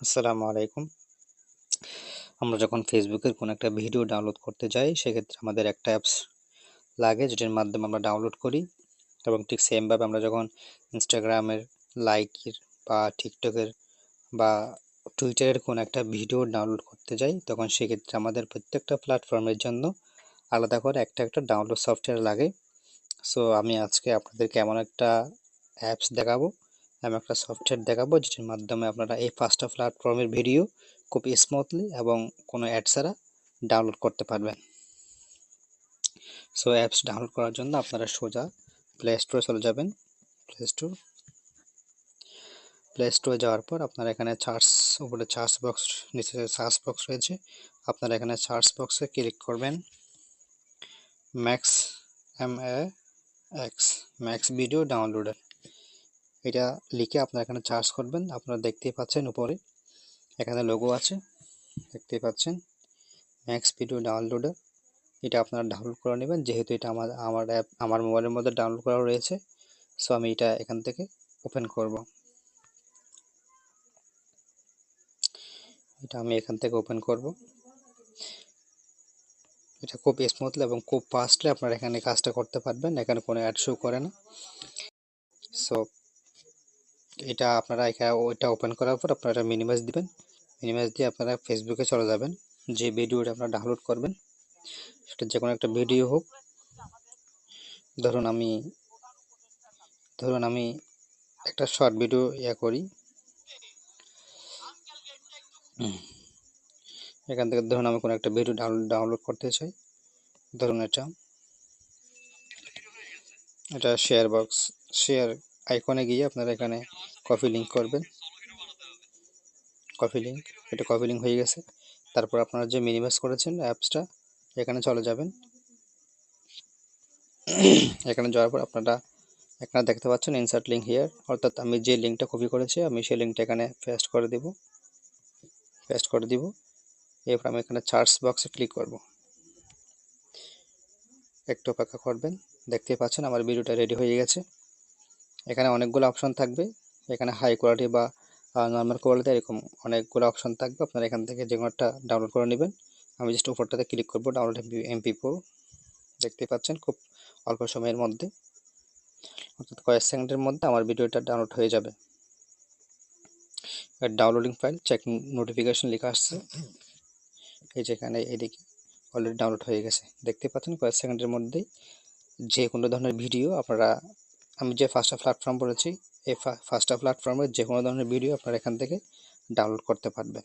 আসসালামু আলাইকুম। আমরা যখন ফেসবুকের কোনো একটা ভিডিও ডাউনলোড করতে যাই, সেক্ষেত্রে আমাদের একটা অ্যাপস লাগে, যেটির মাধ্যমে আমরা ডাউনলোড করি এবং ঠিক সেমভাবে আমরা যখন ইনস্টাগ্রামের লাইকের বা টিকটকের বা টুইটারের কোনো একটা ভিডিও ডাউনলোড করতে যাই, তখন সেক্ষেত্রে আমাদের প্রত্যেকটা প্ল্যাটফর্মের জন্য আলাদা করে একটা একটা ডাউনলোড সফটওয়্যার লাগে। সো আমি আজকে আপনাদেরকে এমন একটা অ্যাপস দেখাবো এমন একটা সফটওয়্যার দেখাবো, যেটির মাধ্যমে আপনারা এই পাঁচটা প্ল্যাটফর্মের ভিডিও খুব স্মুথলি এবং কোনো অ্যাড ছাড়া ডাউনলোড করতে পারবেন। সো অ্যাপস ডাউনলোড করার জন্য আপনারা সোজা প্লে স্টোরে চলে যাবেন। প্লে স্টোর প্লে স্টোরে যাওয়ার পর আপনারা এখানে চার্জ উপরে চার্জ বক্স নিচে চার্জ বক্স রয়েছে। আপনারা এখানে চার্জ বক্সে ক্লিক করবেন। Max M X max video downloader এটা লিখে আপনারা এখানে চার্জ করবেন। আপনারা দেখতেই পাচ্ছেন উপরে, এখানে লোগো আছে, দেখতেই পাচ্ছেন। ম্যাক্স ভিডিও ডাউনলোডার এটা আপনারা ডাউনলোড করে নেবেন। যেহেতু এটা আমার আমার অ্যাপ আমার মোবাইলের মধ্যে ডাউনলোড করা রয়েছে সো আমি এটা এখান থেকে ওপেন করব। এটা আমি এখান থেকে ওপেন করব। এটা খুব স্মুথলি এবং খুব ফাস্টলি আপনারা এখানে কাজটা করতে পারবেন। এখানে কোনো অ্যাড শো করে না। সো এটা আপনারা এখানে ওইটা ওপেন করার পর আপনারা এটা মিনিমাইজ দিবেন। মিনিমাইজ দিয়ে আপনারা ফেসবুকে চলে যাবেন। যে ভিডিওটা আপনারা ডাউনলোড করবেন, সেটা যে কোনো একটা ভিডিও হোক। ধরুন আমি ধরুন আমি একটা শর্ট ভিডিও ইয়া করি। এখান থেকে ধরুন আমি কোনো একটা ভিডিও ডাউনলোড ডাউনলোড করতে চাই। ধরুন এটা। এটা শেয়ার বক্স শেয়ার আইকনে গিয়ে আপনারা এখানে কপি লিঙ্ক করবেন। কপি লিঙ্ক এটা কপি লিঙ্ক হয়ে গেছে। তারপর আপনারা যে মিনিমাইজ করেছেন অ্যাপসটা এখানে চলে যাবেন। এখানে যাওয়ার পর আপনারা এখানে দেখতে পাচ্ছেন ইনসার্ট লিঙ্ক হিয়ার অর্থাৎ আমি যে লিঙ্কটা কপি করেছি, আমি সেই লিঙ্কটা এখানে পেস্ট করে দেব। পেস্ট করে দিব। এরপর আমি এখানে চার্জ বক্সে ক্লিক করব। একটু অপেক্ষা করবেন। দেখতে পাচ্ছেন আমার ভিডিওটা রেডি হয়ে গেছে। এখানে অনেকগুলো অপশন থাকবে। এখানে হাই কোয়ালিটি বা নর্মাল কোয়ালিটি এরকম অনেকগুলো অপশন থাকবে। আপনারা এখান থেকে যে কোনো একটা ডাউনলোড করে নেবেন। আমি জাস্ট উপরটাতে ক্লিক করব ডাউনলোড এমপি ফোর দেখতে পাচ্ছেন খুব অল্প সময়ের মধ্যে। অর্থাৎ কয়েক সেকেন্ডের মধ্যে আমার ভিডিওটা ডাউনলোড হয়ে যাবে। ডাউনলোডিং ফাইল চেক নোটিফিকেশন লেখা আসছে। এই যেখানে এদিকে অলরেডি ডাউনলোড হয়ে গেছে। দেখতে পাচ্ছেন কয়েক সেকেন্ডের মধ্যেই যে কোনো ধরনের ভিডিও আপনারা আমি যে ফার্স্টা প্ল্যাটফর্ম বলেছি এই ফার্স্টটা প্ল্যাটফর্মের যে কোনো ধরনের ভিডিও আপনারা এখান থেকে ডাউনলোড করতে পারবেন।